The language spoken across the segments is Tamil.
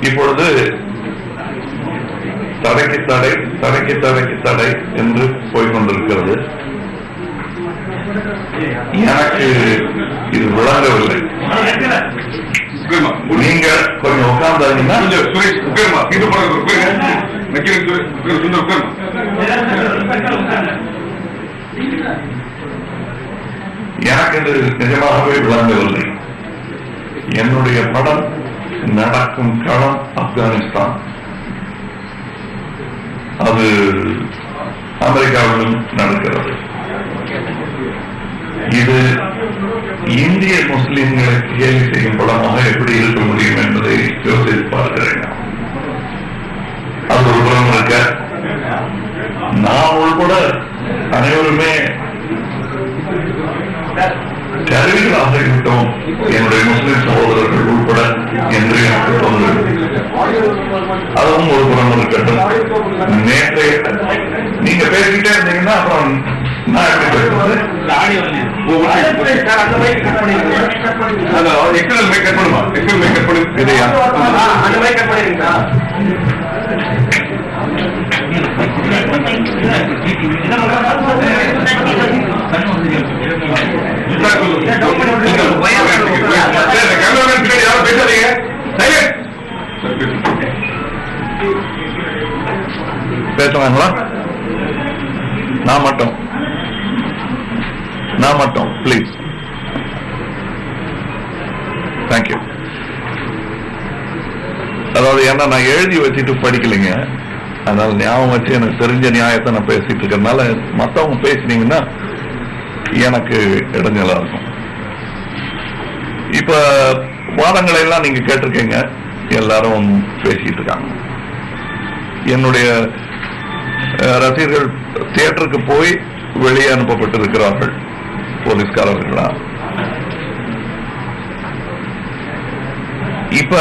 இப்பொழுது தடைக்கு தடை தடைக்கு தடைக்கு தடை என்று போய்கொண்டிருக்கிறது எனக்கு இது விளங்கவில்லை. நீங்க கொஞ்சம் உட்கார்ந்தாங்கன்னா இது எனக்கு இது நிஜமாகவே விளங்கவில்லை. என்னுடைய படம் நடக்கும் களம் ஆப்கானிஸ்தான். அது அமெரிக்காவிலும் நடக்கிறது. இது இந்திய முஸ்லிம்களை கேலி செய்யும் படமாக எப்படி இருக்க முடியும் என்பதை யோசித்து பார்க்கிறேன். அதுவும் ஒரு புறம் இருக்கட்டும் நேற்றைய நீங்க பேசிக்கிட்டே இருந்தீங்கன்னா அப்புறம் நான் எப்படி பேசுறது? அது அவர் எக்ஸ்டர்னல் மைக் கட் பண்ணுமா எக்ஸ்டர்னல் பேசலாங்களா நான் மட்டும். நான் மட்டும் ப்ளீஸ் தேங்க்யூ அதாவது ஏன்னா நான் எழுதி வச்சுட்டு படிக்கலைங்க. அதனால ஞாபகம் வச்சு எனக்கு தெரிஞ்ச நியாயத்தை நான் பேசிட்டு இருக்கிறதுனால மத்தவங்க பேசுனீங்கன்னா எனக்கு இடைஞ்சலா இருக்கும். இப்ப வாதங்களை எல்லாம் நீங்க கேட்டிருக்கீங்க. எல்லாரும் பேசிட்டு இருக்காங்க. என்னுடைய ரசிகர்கள் தியேட்டருக்கு போய் வெளியே அனுப்பப்பட்டிருக்கிறார்கள். போலீஸ்காரர்களா. இப்ப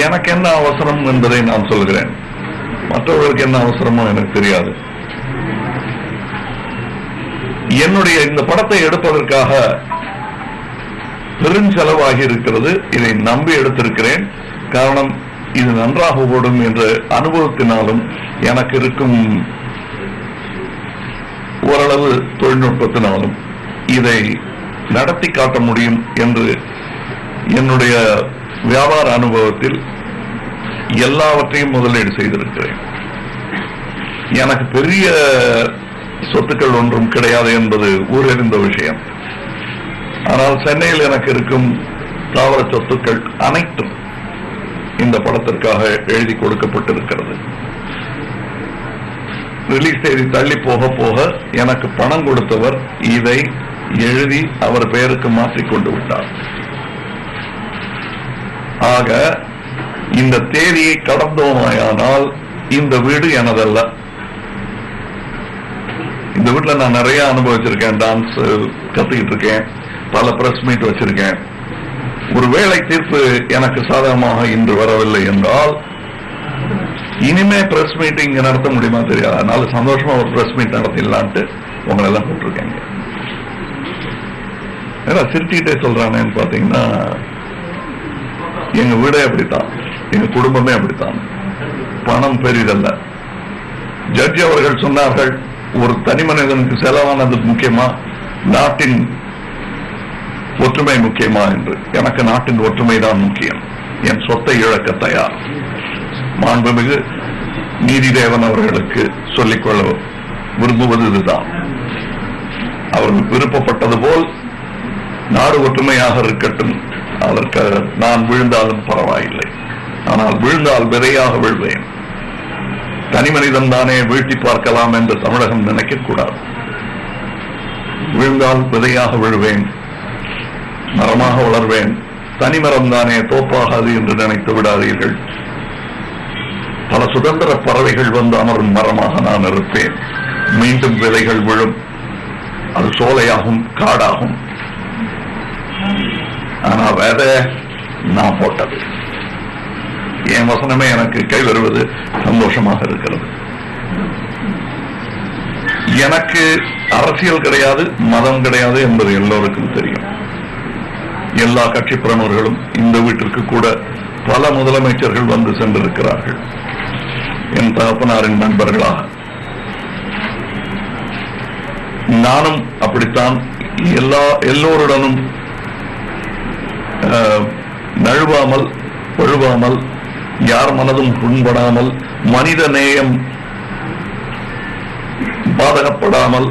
எனக்கு என்ன அவசரம் என்பதை நான் சொல்கிறேன். மற்றவர்களுக்கு என்ன அவசரமோ எனக்கு தெரியாது. என்னுடைய இந்த படத்தை எடுப்பதற்காக பெருஞ்செலவாகி இருக்கிறது. இதை நம்பி எடுத்திருக்கிறேன். காரணம் இது நன்றாக ஓடும் என்ற அனுபவத்தினாலும் எனக்கு இருக்கும் ஓரளவு தொழில்நுட்பத்தினாலும் இதை நடத்தி காட்ட முடியும் என்று என்னுடைய வியாபார அனுபவத்தில் எல்லாவற்றையும் முதலீடு செய்திருக்கிறேன். எனக்கு பெரிய சொத்துக்கள் ஒன்றும் கிடையாது என்பது ஊரறிந்த விஷயம். ஆனால் சென்னையில் எனக்கு இருக்கும் தாவர சொத்துக்கள் அனைத்தும் இந்த படத்திற்காக எழுதி கொடுக்கப்பட்டிருக்கிறது. ரிலீஸ் தேதி தள்ளி போக போக எனக்கு பணம் கொடுத்தவர் இதை எழுதி அவர் பெயருக்கு மாற்றிக்கொண்டு விட்டார். ஆக இந்த தேதியை கடந்தோமாயானால் இந்த வீடு எனதல்ல. இந்த வீட்டில் நான் நிறைய அனுபவிச்சிருக்கேன் டான்ஸ் கத்துக்கிட்டு இருக்கேன் பல பிரஸ் மீட் வச்சிருக்கேன். ஒரு வேலை தீர்ப்பு எனக்கு சாதகமாக இன்று வரவில்லை என்றால் இனிமே பிரஸ் மீட்டிங் நடத்த முடியுமா தெரியாது. அதனால சந்தோஷமா ஒரு பிரஸ் மீட் நடத்திடலான்ட்டு உங்களை எல்லாம் கூப்பிட்டுருக்கேங்க. ஏன்னா சிரிச்சுக்கிட்டே சொல்றானேன்னு பாத்தீங்கன்னா எங்க வீடே அப்படித்தான். எங்க குடும்பமே அப்படித்தான். பணம் பெரிதல்ல. ஜட்ஜி அவர்கள் சொன்னார்கள் ஒரு தனி மனிதனுக்கு செலவானது முக்கியமா? நாட்டின் ஒற்றுமை முக்கியமா என்று எனக்கு நாட்டின் ஒற்றுமை தான் முக்கியம். என் சொத்தை இழக்க தயார். மாண்புமிகு நீதிதேவன் அவர்களுக்கு சொல்லிக்கொள்ள விரும்புவது இதுதான் அவர்கள் விருப்பப்பட்டது போல் நாடு ஒற்றுமையாக இருக்கட்டும். அதற்கு நான் விழுந்தாலும் பரவாயில்லை. ஆனால் விழுந்தால் விரையாக விழுவேன். தனி மனிதன் தானே வீழ்த்தி பார்க்கலாம் என்று தமிழகம் நினைக்கக்கூடாது. விழுந்தால் விதையாக விழுவேன். மரமாக வளர்வேன். தனிமரம் தானே தோப்பாகாது என்று நினைத்து விடாதீர்கள். பல சுதந்திர பறவைகள் வந்து அமரும் மரமாக நான் இருப்பேன் மீண்டும் விதைகள் விழும். அது சோலையாகும் காடாகும். ஆனா வேத நான் போட்டது. என் வசனமே எனக்கு கை வருவது சந்தோஷமாக இருக்கிறது. எனக்கு அரசியல் கிடையாது மதம் கிடையாது என்பது எல்லோருக்கும் தெரியும். எல்லா கட்சி பிரமுகர்களும் இந்த வீட்டிற்கு கூட பல முதலமைச்சர்கள் வந்து சென்றிருக்கிறார்கள். என் தகப்பனாரின் நண்பர்களாக. நானும் அப்படித்தான் எல்லா எல்லோருடனும் அஹ், நழுவாமல் பழுவாமல் யார் மனதும் புண்படாமல் மனித நேயம் பாதகப்படாமல்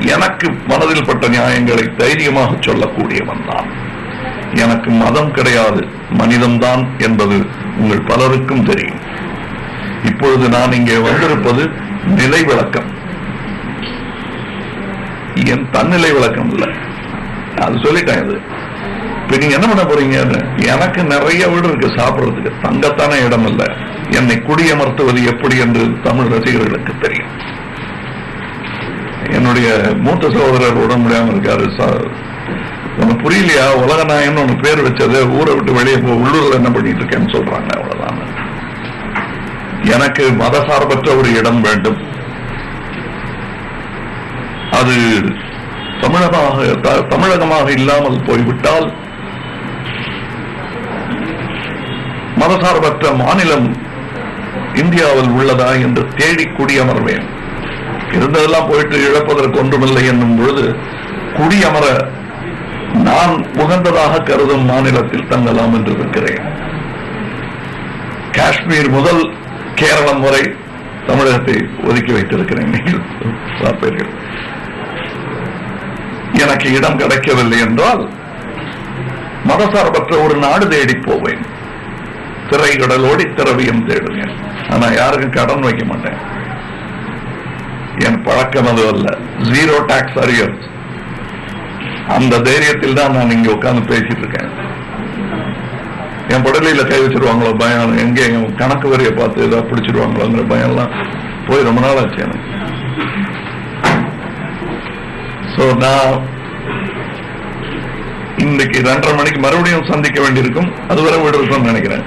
எனக்கு மனதில் பட்ட நியாயங்களை தைரியமாக சொல்லக்கூடியவன் தான் எனக்கு மதம் கிடையாது மனிதம்தான் என்பது உங்கள் பலருக்கும் தெரியும். இப்பொழுது நான் இங்கே வந்திருப்பது நிலை விளக்கம். என் தன்னிலை விளக்கம் இல்லை. அது சொல்லிட்டேன் இது. இப்ப நீங்க என்ன பண்ண போறீங்க? எனக்கு நிறைய வீடு இருக்கு சாப்பிடுறதுக்கு. தங்கத்தான இடம் இல்ல. என்னை குடியமர்த்துவது எப்படி என்று தமிழ் ரசிகர்களுக்கு தெரியும். என்னுடைய மூத்த சகோதரர் உடம்பு முடியாம இருக்காரு உனக்கு புரியலையா? உலக நாயன்னு உனக்கு பேர் வச்சது ஊரை விட்டு வெளியே போ உள்ளூர்ல என்ன பண்ணிட்டு இருக்கேன்னு சொல்றாங்க அவ்வளவுதான். எனக்கு மதசார்பற்ற ஒரு இடம் வேண்டும். அது தமிழகமாக தமிழகமாக இல்லாமல் போய்விட்டால் மதசார்பற்ற மாநிலம் இந்தியாவில் உள்ளதா என்று தேடி குடியமர்வேன். இருந்ததெல்லாம் போயிட்டு இழப்பதற்கு ஒன்றுமில்லை என்னும் பொழுது குடியமர நான் உகந்ததாக கருதும் மாநிலத்தில் தங்கலாம் என்று இருக்கிறேன். காஷ்மீர் முதல் கேரளம் வரை தமிழகத்தை ஒதுக்கி வைத்திருக்கிறேன். நீங்கள் பார்ப்பீர்கள். எனக்கு இடம் கிடைக்கவில்லை என்றால் மதசார்பற்ற ஒரு நாடு தேடி போவேன். திரைகடலோடி திரவியம் தேடுவேன். ஆனா யாருக்கும் கடன் வைக்க மாட்டேன். என் பழக்கம் அது அல்ல. ஜீரோ டாக்ஸ் அரியர் அந்த தைரியத்தில் தான் நான் இங்க உட்கார்ந்து பேசிட்டு இருக்கேன். என் படலையில கை வச்சிருவாங்களோ பயம்? எங்க என் கணக்கு வரிய பார்த்து ஏதாவது பிடிச்சிருவாங்களோங்கிற பயம் எல்லாம் போய் ரொம்ப நாள் ஆச்சு எனக்கு. சோ நான் இன்னைக்கு ரெண்டரை மணிக்கு மறுபடியும் சந்திக்க வேண்டியிருக்கும். அதுவரை வீடு நினைக்கிறேன்.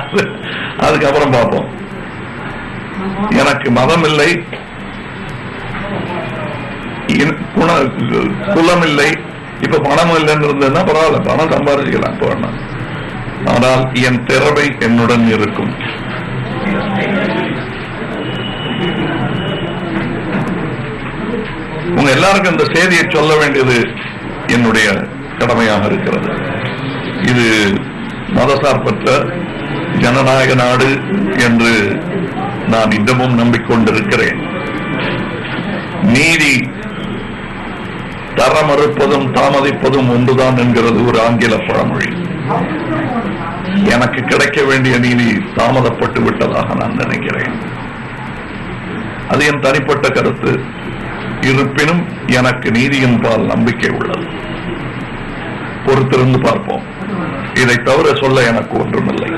அதுக்கப்புறம் பார்ப்போம். எனக்கு மதம் இல்லை. குலம் இல்லை. இப்ப பணம் இல்லைன்னு இருந்ததுன்னா பரவாயில்ல பணம் சம்பாதிச்சுக்கலாம் வேணாம். ஆனால் என் திறமை என்னுடன் இருக்கும். உங்க எல்லாருக்கும் இந்த செய்தியை சொல்ல வேண்டியது என்னுடைய கடமையாக இருக்கிறது. இது மதசார்பற்ற ஜனநாயக நாடு என்று நான் இன்னமும் நம்பிக்கொண்டிருக்கிறேன். நீதி தர மறுப்பதும் தாமதிப்பதும் ஒன்றுதான் என்கிறது ஒரு ஆங்கில பழமொழி. எனக்கு கிடைக்க வேண்டிய நீதி தாமதப்பட்டு விட்டதாக நான் நினைக்கிறேன். அது என் தனிப்பட்ட கருத்து. இருப்பினும் எனக்கு நீதியின் பால் நம்பிக்கை உள்ளது. பொறுத்திருந்து பார்ப்போம். இதை தவிர சொல்ல எனக்கு ஒன்றுமில்லை.